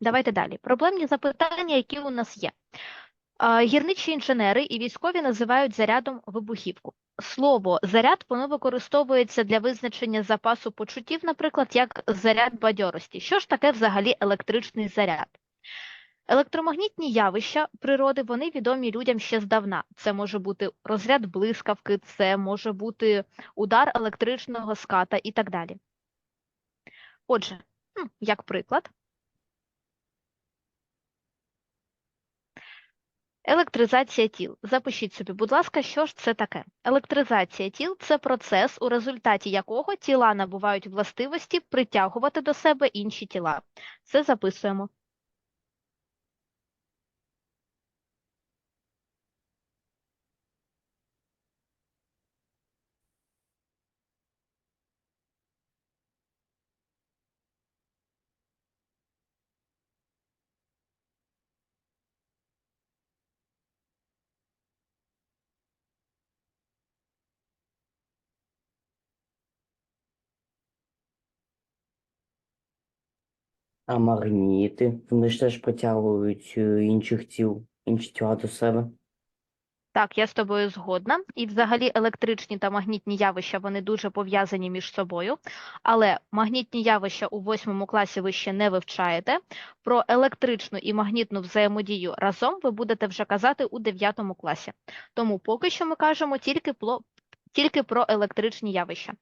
Давайте далі. Проблемні запитання, які у нас є. Гірничі інженери і військові називають зарядом вибухівку. Слово заряд воно використовується для визначення запасу почуттів, наприклад, як заряд бадьорості. Що ж таке взагалі електричний заряд? Електромагнітні явища природи вони відомі людям ще здавна. Це може бути розряд блискавки, це може бути удар електричного ската і так далі. Отже, як приклад, Електризація тіл. Запишіть собі, будь ласка, що ж це таке? Електризація тіл це процес, у результаті якого тіла набувають властивості притягувати до себе інші тіла. Це записуємо. А магніти, вони ж теж притягують е, інших тіл, інші тіла до себе. Так, я з тобою згодна. І взагалі електричні та магнітні явища вони дуже пов'язані між собою. Але магнітні явища у восьмому класі ви ще не вивчаєте. Про електричну і магнітну взаємодію разом ви будете вже казати у дев'ятому класі. Тому поки що ми кажемо тільки про, тільки про електричні явища.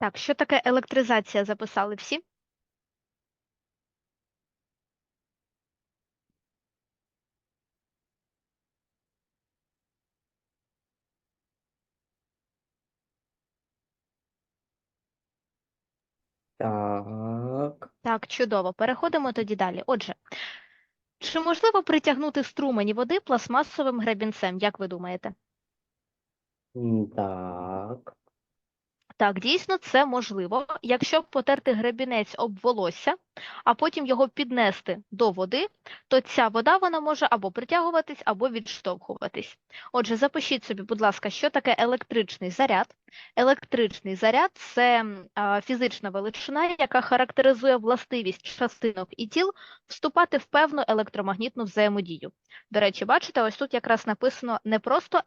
Так, що таке електризація? Записали всі? Так. Так, чудово. Переходимо тоді далі. Отже, чи можливо притягнути струмені води пластмасовим гребінцем, як ви думаєте? м, Так. Так, дійсно, це можливо. Якщо потерти гребінець об волосся, а потім його піднести до води, то ця вода вона може або притягуватись, або відштовхуватись. Отже, запишіть собі, будь ласка, що таке електричний заряд. Електричний заряд це фізична величина, яка характеризує властивість частинок і тіл вступати в певну електромагнітну взаємодію. До речі, бачите, ось тут якраз написано не просто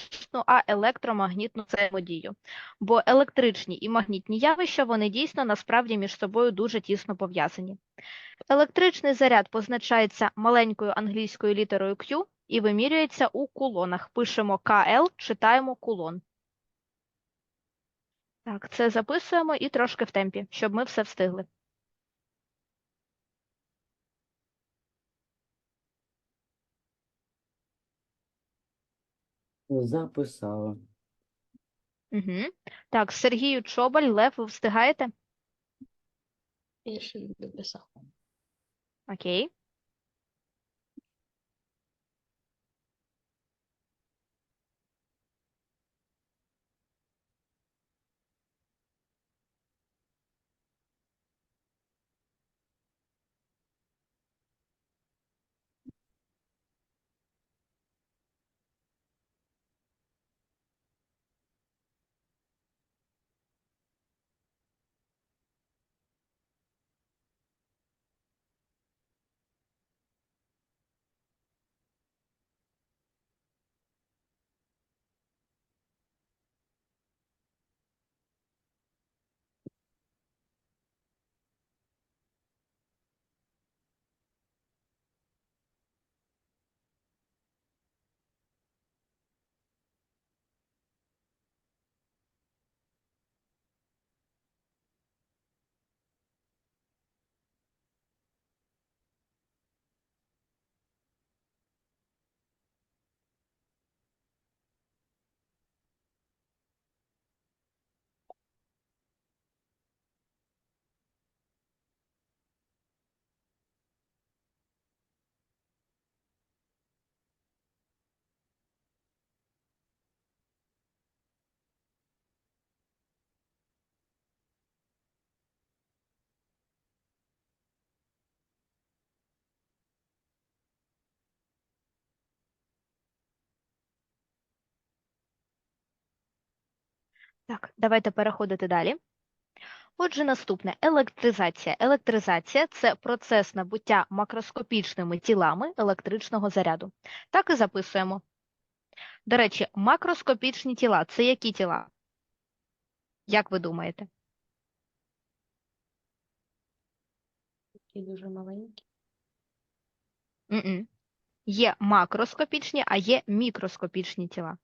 електричну, а електромагнітну взаємодію. Бо електричні і магнітні явища, вони дійсно насправді між собою дуже тісно пов'язані. Електричний заряд позначається маленькою англійською літерою Q і вимірюється у кулонах. Пишемо КЛ, читаємо кулон. Так, це записуємо і трошки в темпі, щоб ми все встигли. Записала. Угу. Так, Сергію Чобаль, Лев, ви встигаєте? Я ще не дописав. Окей. Так, давайте переходити далі. Отже, наступне електризація. Електризація це процес набуття макроскопічними тілами електричного заряду. Так і записуємо. До речі, макроскопічні тіла це які тіла? Як ви думаєте? Такі дуже маленькі. м Є макроскопічні, а є мікроскопічні тіла.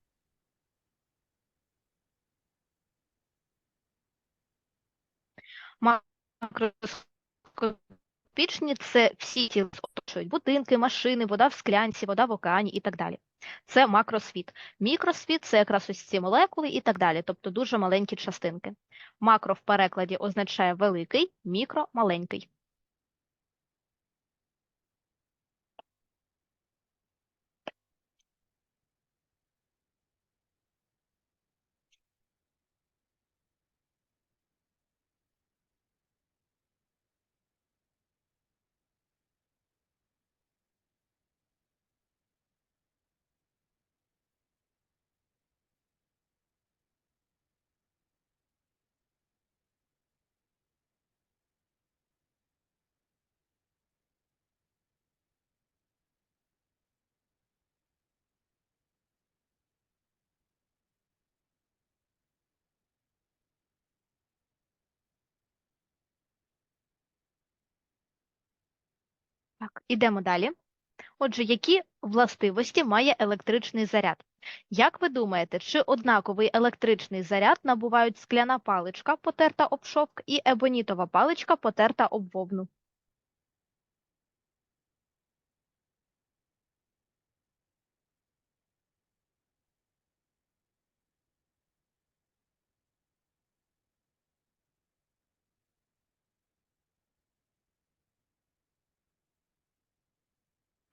Макроскопічні це всі ті оточують будинки, машини, вода в склянці, вода в океані і так далі. Це макросвіт. Мікросвіт це якраз ось ці молекули і так далі, тобто дуже маленькі частинки. Макро в перекладі означає великий, мікро маленький. Так, ідемо далі. Отже, які властивості має електричний заряд? Як ви думаєте, чи однаковий електричний заряд набувають скляна паличка, потерта об шовк, і ебонітова паличка, потерта об вовну?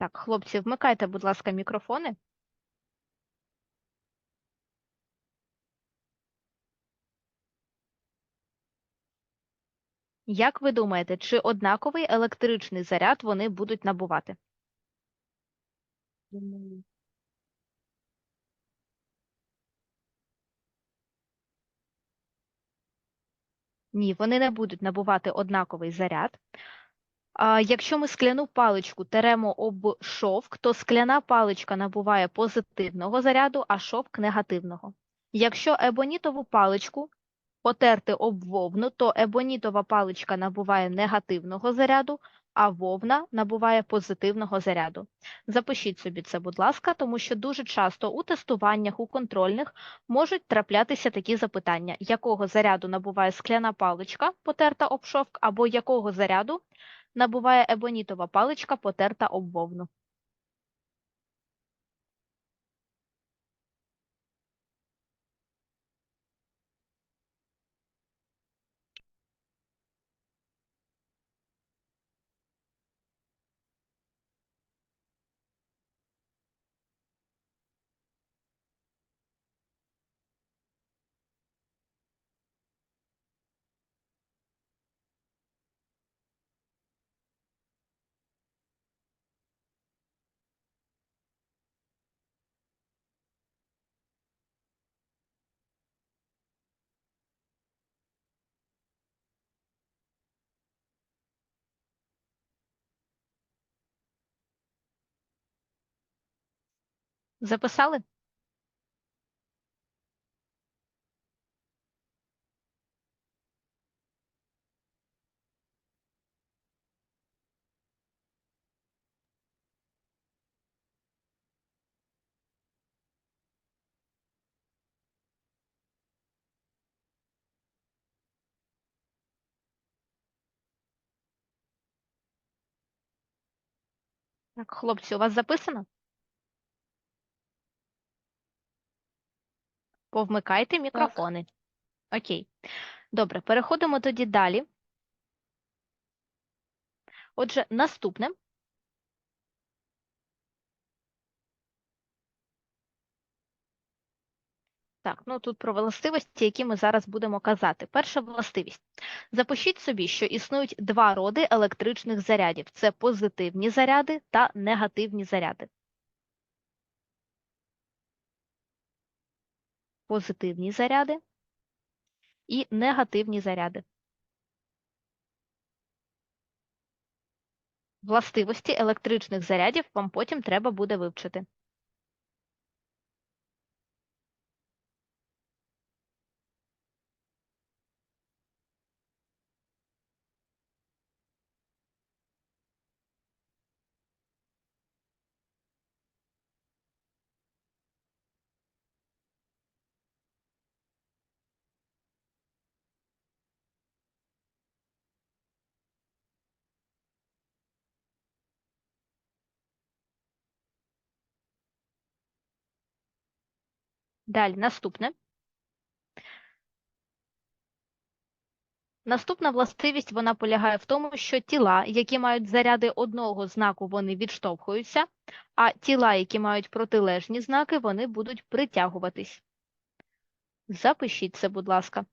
Так, хлопці, вмикайте, будь ласка, мікрофони. Як ви думаєте, чи однаковий електричний заряд вони будуть набувати? Ні, вони не будуть набувати однаковий заряд. Якщо ми скляну паличку теремо об шовк, то скляна паличка набуває позитивного заряду, а шовк негативного. Якщо ебонітову паличку потерти об вовну, то ебонітова паличка набуває негативного заряду, а вовна набуває позитивного заряду. Запишіть собі це, будь ласка, тому що дуже часто у тестуваннях, у контрольних можуть траплятися такі запитання: якого заряду набуває скляна паличка, потерта об шовк, або якого заряду набуває ебонітова паличка, потерта об вовну. Записали? Так, хлопці, у вас записано? Повмикайте мікрофони. Окей. Добре, переходимо тоді далі. Отже, наступне. Так, ну тут про властивості, які ми зараз будемо казати. Перша властивість. Запишіть собі, що існують два роди електричних зарядів: це позитивні заряди та негативні заряди. Позитивні заряди і негативні заряди. Властивості електричних зарядів вам потім треба буде вивчити. Далі, наступне. Наступна властивість вона полягає в тому, що тіла, які мають заряди одного знаку, вони відштовхуються, а тіла, які мають протилежні знаки, вони будуть притягуватись. Запишіть це, будь ласка.